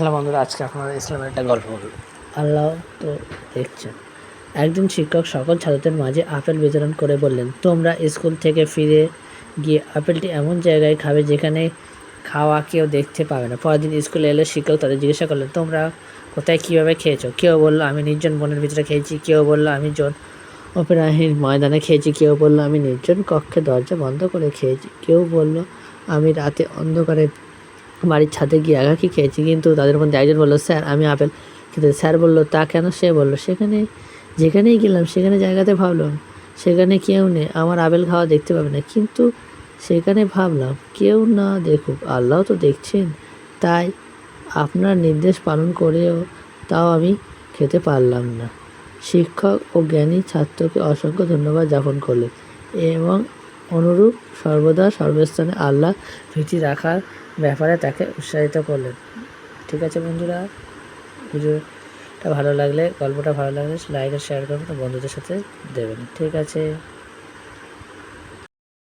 Hello বন্ধুরা, আজকে আপনারা ইসলামের একটা গল্প বলব। আল্লাহ তো দেখছেন। একদিন শিক্ষক সকল ছাত্রদের মাঝে আপেল বিতরণ করে বললেন, তোমরা স্কুল থেকে ফিরে গিয়ে আপেলটি এমন জায়গায় খাবে যেখানে খাওয়া কেউ দেখতে পাবে না। পরের দিন স্কুলে এলে শিক্ষক তাদের জিজ্ঞাসা করলেন, তোমরা কোথায় কীভাবে খেয়েছো? কেউ বলল, আমি নির্জন বনের ভিতরে খেয়েছি। কেউ বলল, আমি জন অপেরাহীন ময়দানে খেয়েছি। কেউ বলল, আমি নির্জন কক্ষে দরজা বন্ধ করে খেয়েছি। কেউ বলল, আমি রাতে অন্ধকারে বাড়ির ছাদে গিয়ে একাকি খেয়েছি? কিন্তু তাদের মধ্যে একজন বলল, স্যার, আমি আপেল খেতে স্যার বলল, তা কেন? সে বলল, সেখানে, যেখানেই গেলাম, সেখানে জায়গাতে ভাবলাম, সেখানে কেউ নেই, আমার আপেল খাওয়া দেখতে পাবে না। কিন্তু সেখানে ভাবলাম, কেউ না দেখুক, আল্লাহ তো দেখছেন। তাই আপনার নির্দেশ পালন করেও তাও আমি খেতে পারলাম না। শিক্ষক ও জ্ঞানী ছাত্রকে অসংখ্য ধন্যবাদ জ্ঞাপন করলেন এবং অনুরূপ সর্বদা সর্বস্থানে আল্লাহ ভীতি রাখার ব্যাপারে তাকে উৎসাহিত করলেন। ঠিক আছে বন্ধুরা? ভিডিওটা ভালো লাগলে, গল্পটা ভালো লাগলে লাইক আর শেয়ার করবেন বন্ধুদের সাথে দেবেন। ঠিক আছে?